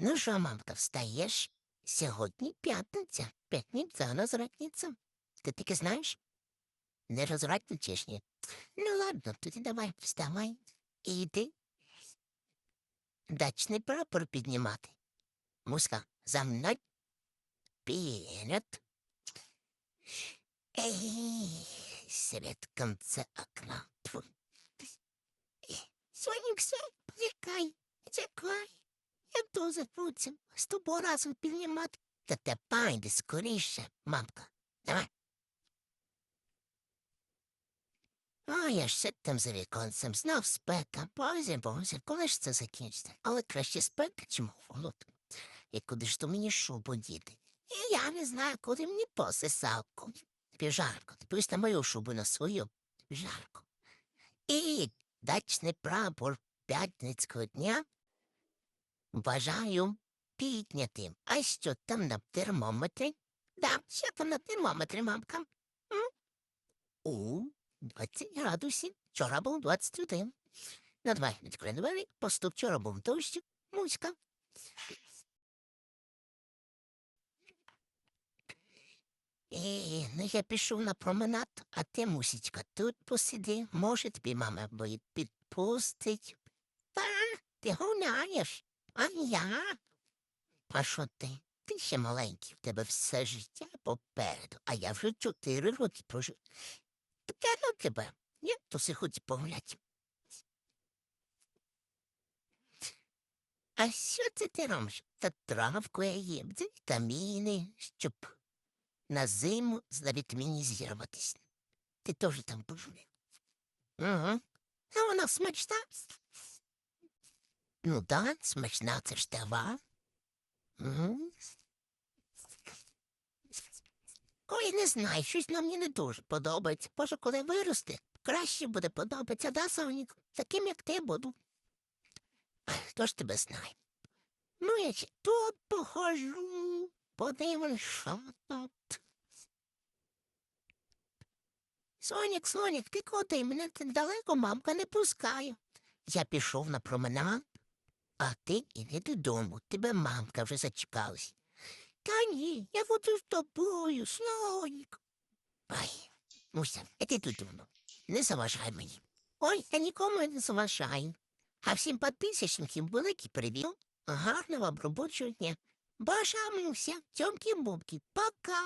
Ну що, мамка, встаєш? Сьогодні п'ятниця. П'ятниця, розрадниця. Ти таки знаєш? Не розрадничаєш, ні? Ну ладно, тоді давай, вставай. І йди. Дачний прапор піднімати. Муска, за мною. Вперед. Эй, свет в конце окна. Тьфу. Соник, все, почекай, дуже хочу з тобою разом піднімати. Та тепер йди скоріше, мамка. Давай. А я ще там за віконцем знав спека. Боже, боже, коли ж це закінчиться? Але краще спека, чим холод. І куди ж то мені шубу діти? І я не знаю, куди мені посисалку. Тобі жарко, ти на мою шубу на свою. Жарко. І дачний прапор п'ятницького дня Бажаю піднятим. А що там на термометрі? Да, що там на термометрі, мамка? М? У, 20 градусів. Вчора був 21. На два відкрий двері, поступ вчора був дощ, муська. Е, ну я пішов на променад, а ти, мусічка, тут посиди. Може, тобі мама підпустить. Та, ти гуляєш. А я? Що ти? Ти ще маленький, в тебе все життя попереду, а я вже чотири роки прожив. Таке тебе. Я то си хоч погуляти. А що це ти робиш? Та травку я їм, це вітаміни, щоб на зиму завітамінізуватись. Ти теж там пожує. Угу. А вона смачна. Ну да, смачна це ж трава. Угу. Ой, не знаю, щось нам не дуже подобається. Може, коли виросте, краще буде подобатися, да, Сонік? Таким, як ти буду. Хто ж тебе знає? Ну, я ще тут похожу, подивимось, що тут. Сонік, Сонік, ти куди? Мене далеко мамка не пускає. Я пішов на променад, а ти іди додому, тебе мамка вже зачекалась. Та ні, я буду з тобою, Сонік. Ай, Муся, іди додому. Не заважай мені. Ой, я нікому не заважаю. А всім підписчикам великий привіт. Гарного вам робочого дня. Бажаємо всім тьомки-бубки. Пока!